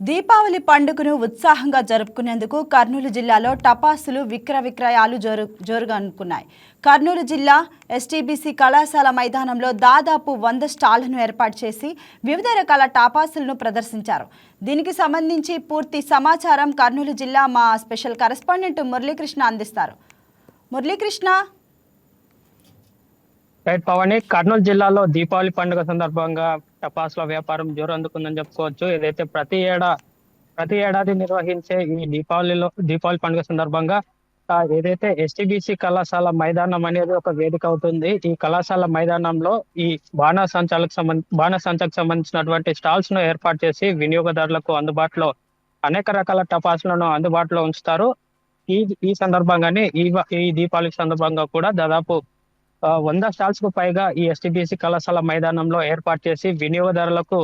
దీపావళి పండుగను ఉత్సాహంగా జరుపుకునేందుకు కర్నూలు జిల్లాలో టపాసులు విక్ర విక్రయాలు జోరు జోరుగా అనుకున్నాయి కర్నూలు జిల్లా ఎస్టీబీసీ కళాశాల మైదానంలో దాదాపు వంద స్టాళ్ళను ఏర్పాటు చేసి వివిధ రకాల టపాసులను ప్రదర్శించారు. దీనికి సంబంధించి పూర్తి సమాచారం కర్నూలు జిల్లా మా స్పెషల్ కరెస్పాండెంట్ మురళీకృష్ణ అందిస్తారు. మురళీకృష్ణ? రైట్ పవని కర్నూలు జిల్లాలో దీపావళి పండుగ సందర్భంగా టపాసుల వ్యాపారం జోరు అందుకుందని చెప్పుకోవచ్చు. ఏదైతే ప్రతి ఏడా ప్రతి ఏడాది నిర్వహించే ఈ దీపావళిలో దీపావళి పండుగ సందర్భంగా ఏదైతే ఎస్టీబీసీ కళాశాల మైదానం అనేది ఒక వేదిక అవుతుంది. ఈ కళాశాల మైదానంలో ఈ బాణాసంచాలకు సంబంధ బాణాసంచకు సంబంధించినటువంటి స్టాల్స్ను ఏర్పాటు చేసి వినియోగదారులకు అందుబాటులో అనేక రకాల టపాసులను అందుబాటులో ఉంచుతారు. ఈ ఈ సందర్భంగానే ఈ ఈ దీపావళి సందర్భంగా కూడా దాదాపు వంద స్టాల్స్కు పైగా ఈ ఎస్టీబీసీ కళాశాల మైదానంలో ఏర్పాటు చేసి వినియోగదారులకు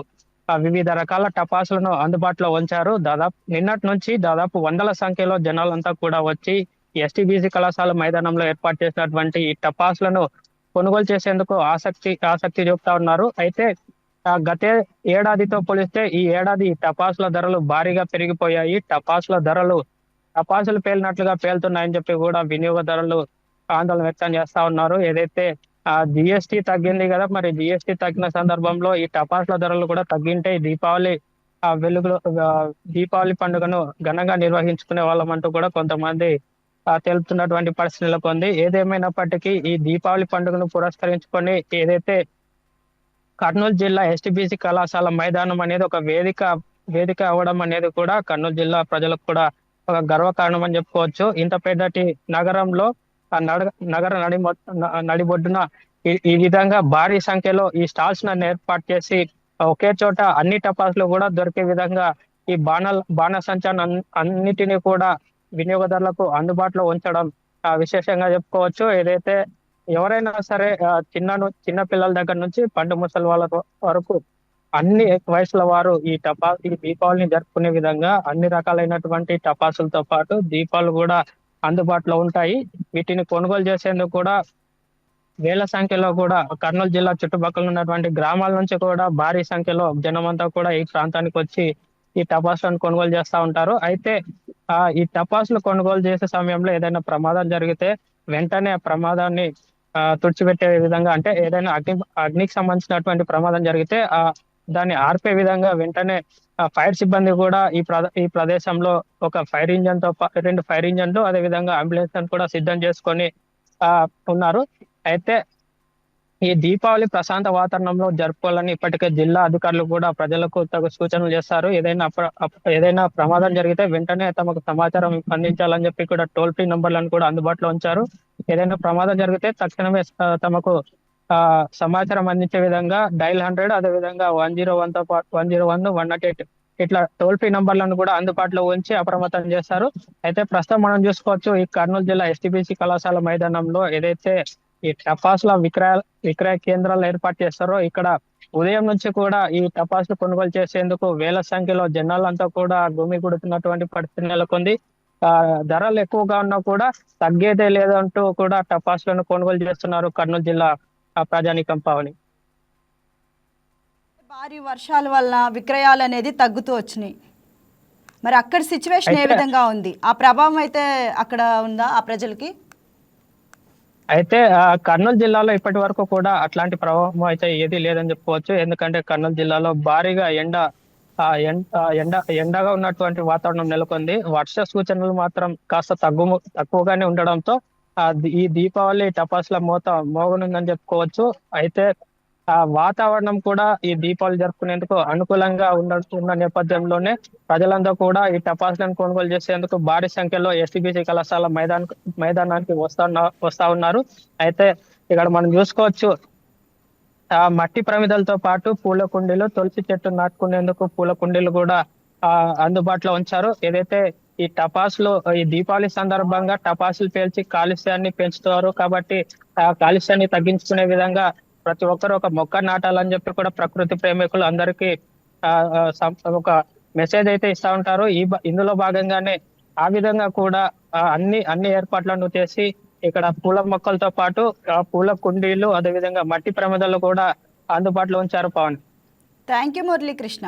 వివిధ రకాల టపాసులను అందుబాటులో ఉంచారు. దాదాపు నిన్నటి నుంచి దాదాపు వందల సంఖ్యలో జనాలంతా కూడా వచ్చి ఎస్టీబీసీ కళాశాల మైదానంలో ఏర్పాటు చేసినటువంటి ఈ టపాసులను కొనుగోలు చేసేందుకు ఆసక్తి ఆసక్తి చూపుతా ఉన్నారు. అయితే గతే ఏడాదితో పోలిస్తే ఈ ఏడాది టపాసుల ధరలు భారీగా పెరిగిపోయాయి. టపాసుల ధరలు టపాసులు పేలినట్లుగా పేలుతున్నాయని చెప్పి కూడా వినియోగదారులు ఆందోళన వ్యక్తం చేస్తా ఉన్నారు. ఏదైతే ఆ జిఎస్టి తగ్గింది కదా మరి జిఎస్టి తగ్గిన సందర్భంలో ఈ టపాసుల ధరలు కూడా తగ్గింటే దీపావళి ఆ వెలుగులో దీపావళి పండుగను ఘనంగా నిర్వహించుకునే వాళ్ళం అంటూ కూడా కొంతమంది తెలుపుతున్నటువంటి పరిస్థితి నెలకొంది. ఏదేమైనప్పటికీ ఈ దీపావళి పండుగను పురస్కరించుకొని ఏదైతే కర్నూలు జిల్లా ఎస్టిబిసి కళాశాల మైదానం అనేది ఒక వేదిక వేదిక అవ్వడం అనేది కూడా కర్నూలు జిల్లా ప్రజలకు కూడా ఒక గర్వకారణం అని చెప్పుకోవచ్చు. ఇంత పెద్దటి నగరంలో ఆ నడ నగర నడి నడిబొడ్డున ఈ- ఈ విధంగా భారీ సంఖ్యలో ఈ స్టాల్స్ నన్ను ఏర్పాటు చేసి ఒకే చోట అన్ని టపాసులు కూడా దొరికే విధంగా ఈ బాణ బాణ సంచాన్ని అన్నిటినీ కూడా వినియోగదారులకు అందుబాటులో ఉంచడం విశేషంగా చెప్పుకోవచ్చు. ఏదైతే ఎవరైనా సరే చిన్న చిన్న పిల్లల దగ్గర నుంచి పండు ముసలి వాళ్ళ వరకు అన్ని వయసుల వారు ఈ టపా ఈ దీపావళిని జరుపుకునే విధంగా అన్ని రకాలైనటువంటి టపాసులతో పాటు దీపాలు కూడా అందుబాటులో ఉంటాయి. వీటిని కొనుగోలు చేసేందుకు కూడా వేల సంఖ్యలో కూడా కర్నూలు జిల్లా చుట్టుపక్కల ఉన్నటువంటి గ్రామాల నుంచి కూడా భారీ సంఖ్యలో జనమంతా కూడా ఈ ప్రాంతానికి వచ్చి ఈ టపాసులను కొనుగోలు చేస్తా ఉంటారు. అయితే ఆ ఈ టపాసులు కొనుగోలు చేసే సమయంలో ఏదైనా ప్రమాదం జరిగితే వెంటనే ఆ ప్రమాదాన్ని తుడిచిపెట్టే విధంగా అంటే ఏదైనా అగ్ని అగ్నికి సంబంధించినటువంటి ప్రమాదం జరిగితే ఆ దాన్ని ఆర్పే విధంగా వెంటనే ఫైర్ సిబ్బంది కూడా ఈ ఈ ప్రదేశంలో ఒక ఫైర్ ఇంజన్తో రెండు ఫైర్ ఇంజన్లు అదే విధంగా అంబులెన్స్ కూడా సిద్ధం చేసుకొని ఆ ఉన్నారు. అయితే ఈ దీపావళి ప్రశాంత వాతావరణంలో జరుపుకోవాలని ఇప్పటికే జిల్లా అధికారులు కూడా ప్రజలకు తగు సూచనలు చేస్తారు. ఏదైనా ఏదైనా ప్రమాదం జరిగితే వెంటనే తమకు సమాచారం అందించాలని చెప్పి కూడా టోల్ ఫ్రీ నంబర్లను కూడా అందుబాటులో ఉంచారు. ఏదైనా ప్రమాదం జరిగితే తక్షణమే తమకు సమాచారం అందించే విధంగా డైల్ హండ్రెడ్ అదే విధంగా వన్ జీరో వన్తో పాటు one zero one one nought eight. ఇట్లా టోల్ ఫ్రీ నంబర్లను కూడా అందుబాటులో ఉంచి అప్రమత్తం చేస్తారు. అయితే ప్రస్తుతం మనం చూసుకోవచ్చు ఈ కర్నూలు జిల్లా ఎస్టీబీసీ కళాశాల మైదానంలో ఏదైతే ఈ టపాసుల విక్రయ విక్రయ కేంద్రాలు ఏర్పాటు చేస్తారో ఇక్కడ ఉదయం నుంచి కూడా ఈ టపాసులు కొనుగోలు చేసేందుకు వేల సంఖ్యలో జనాలంతా కూడా గుమిగూడుతున్నటువంటి పరిస్థితి నెలకొంది. ఆ ధరలు ఎక్కువగా ఉన్నా కూడా తగ్గేదే లేదంటూ కూడా టపాసులను కొనుగోలు చేస్తున్నారు కర్నూలు జిల్లా ఆ, ప్రజానీకం పావని. భారీ వర్షాల వలన విక్రయాలు అనేది తగ్గుతూ వచ్చినాయి. మరి అక్కడ సిచ్యువేషన్ ఏ విధంగా ఉంది? ఆ ప్రభావం అయితే అక్కడ ఉందా ఆ ప్రజలకి? అయితే కర్నూలు జిల్లాలో ఇప్పటి వరకు కూడా అట్లాంటి ప్రభావం అయితే ఏది లేదని చెప్పుకోవచ్చు. ఎందుకంటే కర్నూలు జిల్లాలో భారీగా ఎండ ఎండ ఎండగా ఉన్నటువంటి వాతావరణం నెలకొంది. వర్ష సూచనలు మాత్రం కాస్త తగ్గు తక్కువగానే ఉండడంతో ఈ దీపావళి టపాసుల మోత మోగనుందని చెప్పుకోవచ్చు. అయితే ఆ వాతావరణం కూడా ఈ దీపావళి జరుపుకునేందుకు అనుకూలంగా ఉన్న ఉన్న నేపథ్యంలోనే ప్రజలందరూ కూడా ఈ టపాసులను కొనుగోలు చేసేందుకు భారీ సంఖ్యలో ఎస్టీబీసీ కళాశాల మైదాన మైదానానికి వస్తా వస్తా ఉన్నారు. అయితే ఇక్కడ మనం చూసుకోవచ్చు ఆ మట్టి ప్రమిదలతో పాటు పూల కుండీలు తులసి చెట్టు నాటుకునేందుకు పూల కుండీలు కూడా ఆ అందుబాటులో ఉంచారు. ఏదైతే ఈ టపాసులు ఈ దీపావళి సందర్భంగా టపాసులు పేల్చి కాలుష్యాన్ని పెంచుతారు. కాబట్టి ఆ కాలుష్యాన్ని తగ్గించుకునే విధంగా ప్రతి ఒక్కరు ఒక మొక్క నాటాలని చెప్పి కూడా ప్రకృతి ప్రేమికులు అందరికీ ఆ, ఒక మెసేజ్ అయితే ఇస్తా ఉంటారు. ఈ ఇందులో భాగంగానే ఆ విధంగా కూడా అన్ని అన్ని ఏర్పాట్లను చేసి ఇక్కడ పూల మొక్కలతో పాటు ఆ పూల కుండీలు అదేవిధంగా మట్టి ప్రమదలు కూడా అందుబాటులో ఉంచారు పవన్. Thank you Muralikrishna.